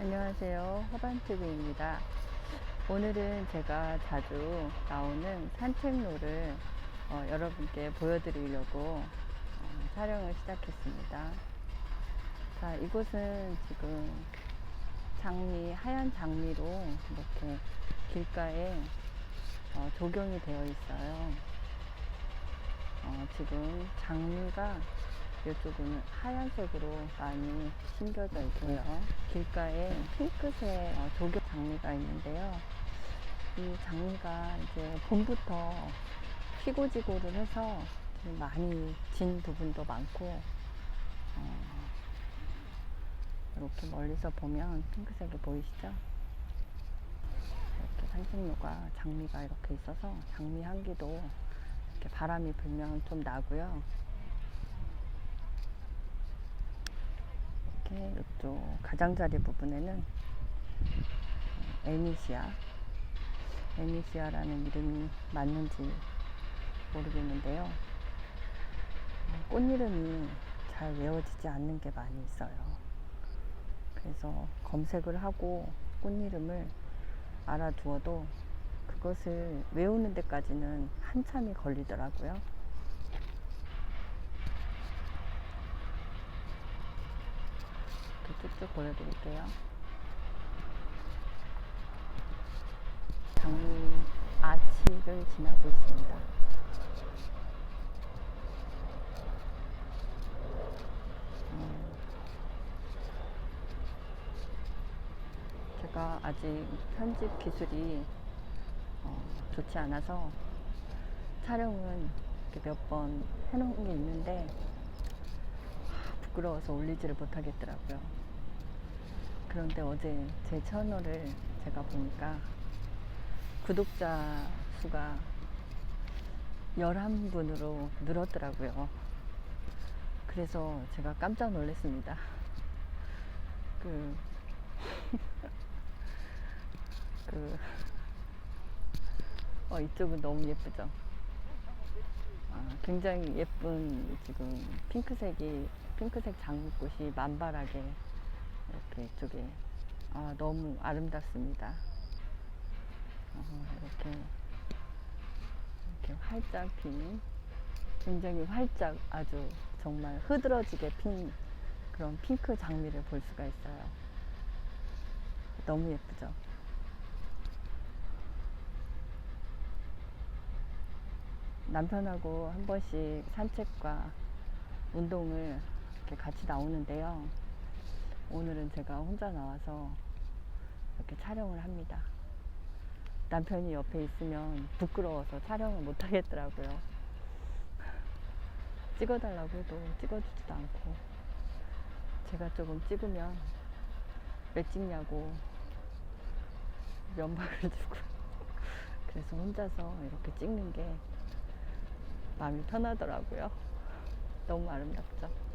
안녕하세요. 허반TV입니다. 오늘은 제가 자주 나오는 산책로를 어, 여러분께 보여드리려고 어, 촬영을 시작했습니다. 자, 이곳은 지금 장미, 하얀 장미로 이렇게 길가에 어, 조경이 되어 있어요. 어, 지금 장미가 이쪽은 하얀색으로 많이 심겨져 있고요. 길가에 핑크색 어, 조경 장미가 있는데요. 이 장미가 이제 봄부터 피고 지고를 해서 좀 많이 진 부분도 많고, 어, 이렇게 멀리서 보면 핑크색이 보이시죠? 이렇게 산책로가 장미가 이렇게 있어서 장미 향기도 이렇게 바람이 불면 좀 나고요. 이렇게 이쪽 가장자리 부분에는 에미시아 에미시아라는 이름이 맞는지 모르겠는데요. 어, 꽃 이름이 잘 외워지지 않는 게 많이 있어요. 그래서 검색을 하고 꽃 이름을 알아두어도 그것을 외우는 데까지는 한참이 걸리더라고요. 이렇게 쭉쭉 보여드릴게요. 장미 아치를 지나고 있습니다. 음, 제가 아직 편집 기술이 어, 좋지 않아서 촬영은 몇 번 해놓은 게 있는데 부끄러워서 올리지를 못하겠더라고요. 그런데 어제 제 채널을 제가 보니까 구독자 수가 11분으로 늘었더라고요. 그래서 제가 깜짝 놀랐습니다. 그, 그, 어, 이쪽은 너무 예쁘죠? 아, 굉장히 예쁜 지금 핑크색이 핑크색 장미꽃이 만발하게 이렇게 이쪽에 아, 너무 아름답습니다. 어, 이렇게 이렇게 활짝 핀 굉장히 활짝 아주 정말 흐드러지게 핀 그런 핑크 장미를 볼 수가 있어요. 너무 예쁘죠? 남편하고 한 번씩 산책과 운동을 이렇게 같이 나오는데요. 오늘은 제가 혼자 나와서 이렇게 촬영을 합니다. 남편이 옆에 있으면 부끄러워서 촬영을 못 하겠더라고요. 찍어달라고 해도 찍어주지도 않고, 제가 조금 찍으면 왜 찍냐고 면박을 주고, 그래서 혼자서 이렇게 찍는 게 마음이 편하더라고요. 너무 아름답죠?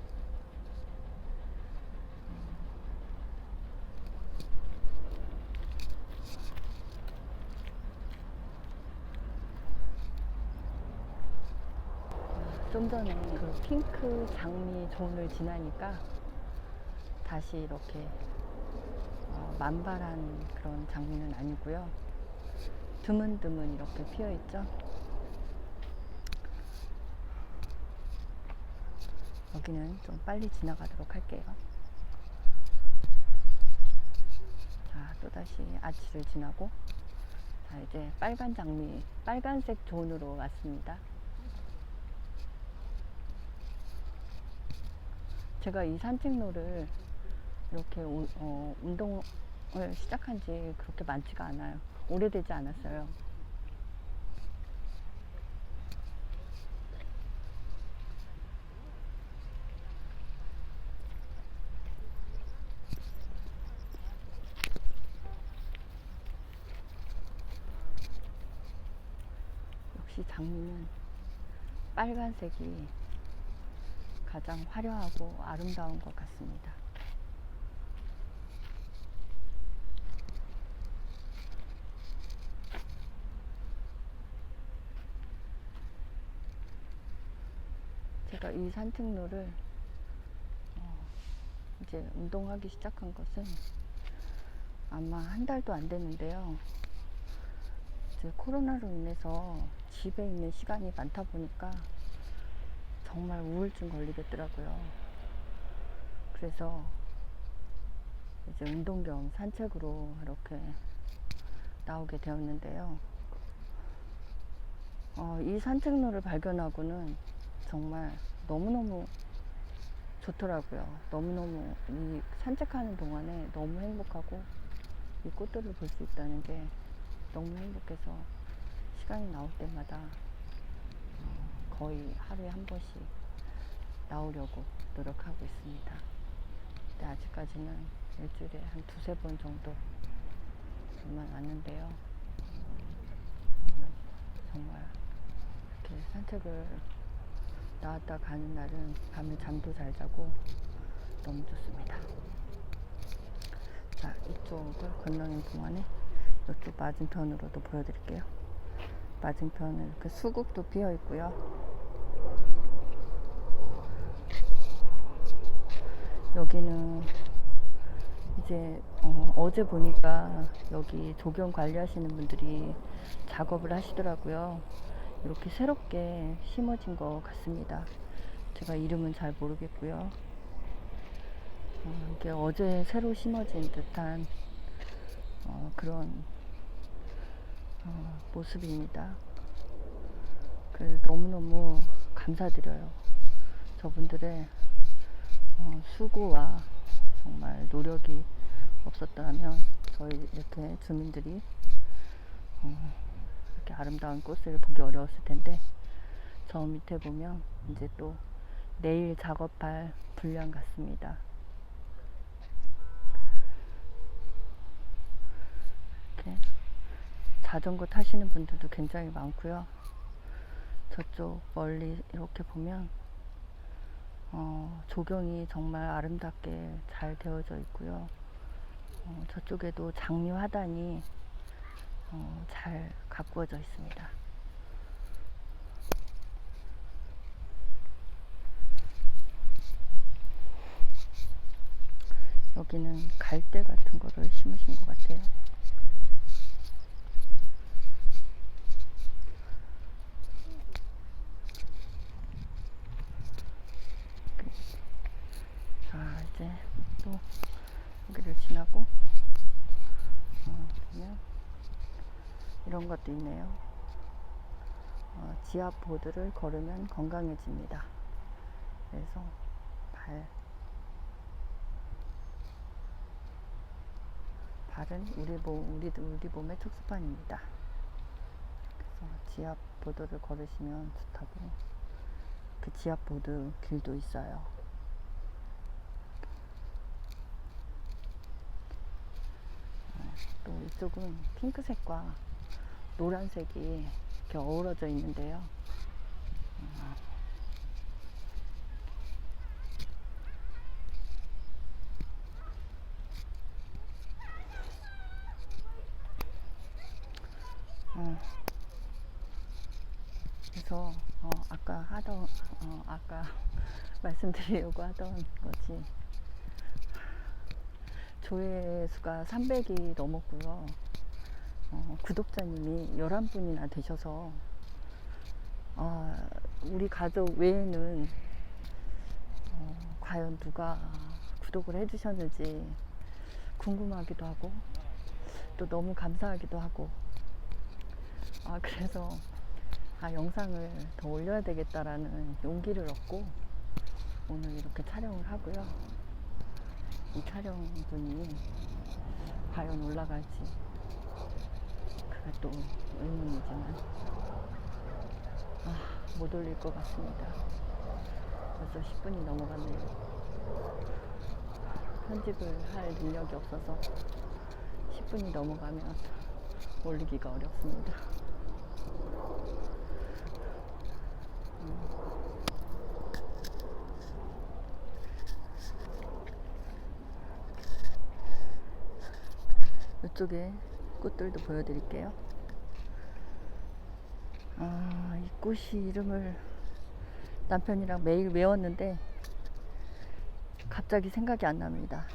좀 전에 그 핑크 장미 존을 지나니까 다시 이렇게 어, 만발한 그런 장미는 아니고요. 드문드문 이렇게 피어 있죠. 여기는 좀 빨리 지나가도록 할게요. 자, 또다시 아치를 지나고, 자, 이제 빨간 장미, 빨간색 존으로 왔습니다. 제가 이 산책로를 이렇게 우- 어, 운동을 시작한 지 그렇게 많지가 않아요. 오래되지 않았어요. 역시 장미는 빨간색이 가장 화려하고 아름다운 것 같습니다. 제가 이 산책로를 어, 이제 운동하기 시작한 것은 아마 한 달도 안 됐는데요. 코로나로 인해서 집에 있는 시간이 많다 보니까 정말 우울증 걸리겠더라고요. 그래서 이제 운동 겸 산책으로 이렇게 나오게 되었는데요. 어, 이 산책로를 발견하고는 정말 너무너무 좋더라고요. 너무너무 이 산책하는 동안에 너무 행복하고 이 꽃들을 볼 수 있다는 게 너무 행복해서 시간이 나올 때마다 어, 거의 하루에 한 번씩 나오려고 노력하고 있습니다. 근데 아직까지는 일주일에 한 두세 번 정도만 왔는데요. 음, 정말 이렇게 산책을 나왔다 가는 날은 밤에 잠도 잘 자고 너무 좋습니다. 자, 이쪽을 건너는 동안에 이쪽 맞은편으로도 보여드릴게요. 맞은편은 그 수국도 피어 있고요. 여기는 이제 어, 제 보니까 여기 조경 관리하시는 분들이 작업을 하시더라고요. 이렇게 새롭게 심어진 것 같습니다. 제가 이름은 잘 모르겠고요. 어, 이게 어제 새로 심어진 듯한 어, 그런 어, 모습입니다. 그 너무너무 감사드려요. 저분들의 어, 수고와 정말 노력이 없었다면 저희 이렇게 주민들이 어, 이렇게 아름다운 꽃을 보기 어려웠을 텐데 저 밑에 보면 이제 또 내일 작업할 분량 같습니다. 이렇게 자전거 타시는 분들도 굉장히 많고요. 저쪽 멀리 이렇게 보면 어, 조경이 정말 아름답게 잘 되어져 있고요. 어, 저쪽에도 장미 화단이 어, 잘 가꾸어져 있습니다. 여기는 갈대 같은 거를 심으신 것 같아요. 자, 이제 또 여기를 지나고 어, 보면 이런 것도 있네요. 어, 지압 보드를 걸으면 건강해집니다. 그래서 발 발은 우리 몸 우리 우리 몸의 특수판입니다. 그래서 지압 보드를 걸으시면 좋다고 그 지압 보드 길도 있어요. 어, 또 이쪽은 핑크색과 노란색이 이렇게 어우러져 있는데요. 어, 어, 그래서 어, 아까 하던 어, 아까 말씀드리려고 하던 거지 조회수가 300이 넘었고요. 어, 구독자님이 11분이나 되셔서 아, 우리 가족 외에는 어, 과연 누가 구독을 해주셨는지 궁금하기도 하고 또 너무 감사하기도 하고 아 그래서 아 영상을 더 올려야 되겠다라는 용기를 얻고 오늘 이렇게 촬영을 하고요. 이 촬영 분이 과연 올라갈지 그가 또 의문이지만 아, 못 올릴 것 같습니다. 벌써 10분이 넘어갔네요. 편집을 할 능력이 없어서 10분이 넘어가면 올리기가 어렵습니다. 이쪽에 꽃들도 보여드릴게요. 아, 이 꽃이 이름을 남편이랑 매일 외웠는데 갑자기 생각이 안 납니다.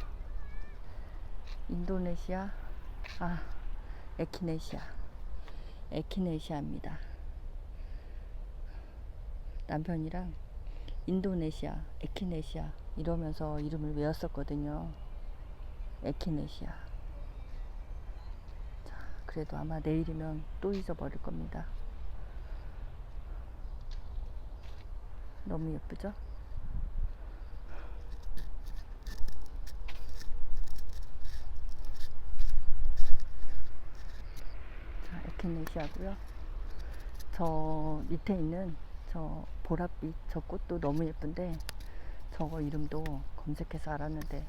인도네시아, 아, 에키네시아. 에키네시아입니다. 남편이랑 인도네시아, 에키네시아 이러면서 이름을 외웠었거든요. 에키네시아. 자, 그래도 아마 내일이면 또 잊어버릴 겁니다. 너무 예쁘죠? 자, 에키네시아고요. 저 밑에 있는 저 보랏빛 저 꽃도 너무 예쁜데 저거 이름도 검색해서 알았는데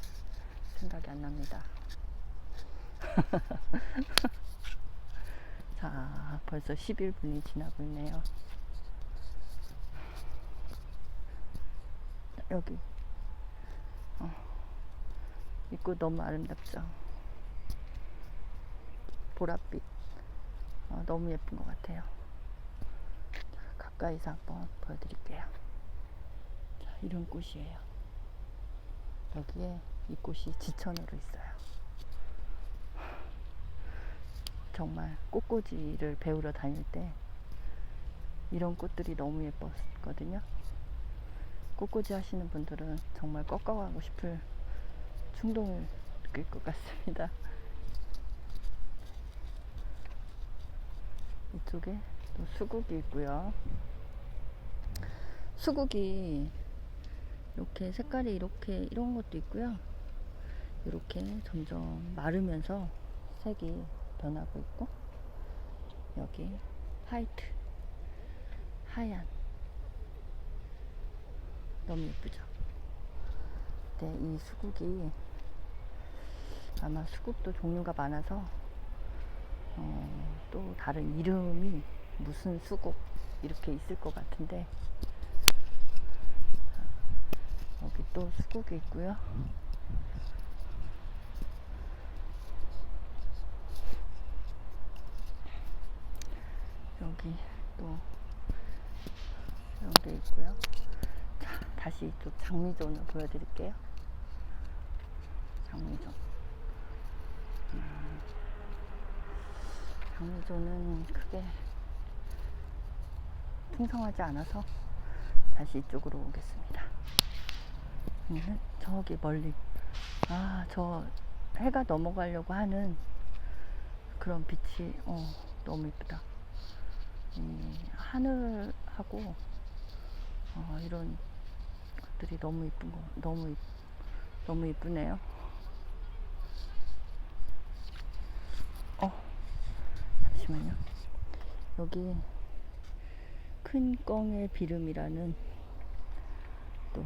생각이 안 납니다. 자, 벌써 11분이 지나고 있네요. 여기. 어. 이꽃 너무 아름답죠? 보랏빛. 어, 너무 예쁜 것 같아요. 자, 가까이서 한번 보여드릴게요. 자, 이런 꽃이에요. 여기에 이 꽃이 지천으로 있어요. 정말 꽃꽂이를 배우러 다닐 때 이런 꽃들이 너무 예뻤거든요. 꽃꽂이 하시는 분들은 정말 꺾어가고 싶을 충동을 느낄 것 같습니다. 이쪽에 또 수국이 있고요. 수국이 이렇게 색깔이 이렇게 이런 것도 있고요. 이렇게 점점 마르면서 색이 변하고 있고 여기 화이트 하얀 너무 예쁘죠? 네, 이 수국이 아마 수국도 종류가 많아서 어, 또 다른 이름이 무슨 수국 이렇게 있을 것 같은데 여기 또 수국이 있고요. 여기 또 이런 게 있고요. 자, 다시 이쪽 장미존을 보여드릴게요. 장미존. 음, 장미존은 크게 풍성하지 않아서 다시 이쪽으로 오겠습니다. 음, 저기 멀리. 아, 저 해가 넘어가려고 하는 그런 빛이, 어, 너무 이쁘다. 이 하늘하고, 어, 이런 것들이 너무 이쁜 거, 너무, 이- 너무 이쁘네요. 어, 잠시만요. 여기 큰 껑의 비름이라는 또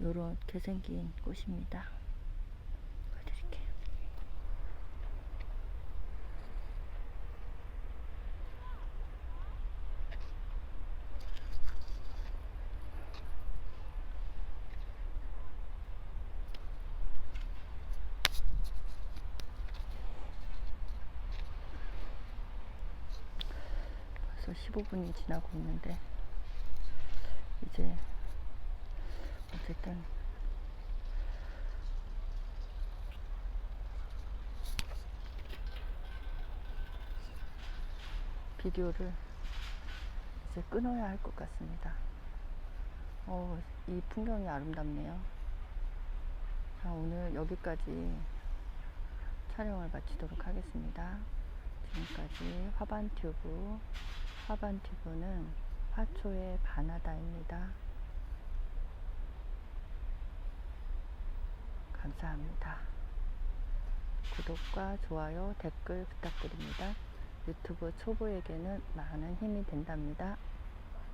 요렇게 생긴 꽃입니다. 벌써 15분이 지나고 있는데 이제 어쨌든 비디오를 이제 끊어야 할 것 같습니다. 어, 이 풍경이 아름답네요. 자, 오늘 여기까지 촬영을 마치도록 하겠습니다. 지금까지 화반튜브, 화반튜브는 화초의 바나다입니다. 감사합니다. 구독과 좋아요, 댓글 부탁드립니다. 유튜브 초보에게는 많은 힘이 된답니다.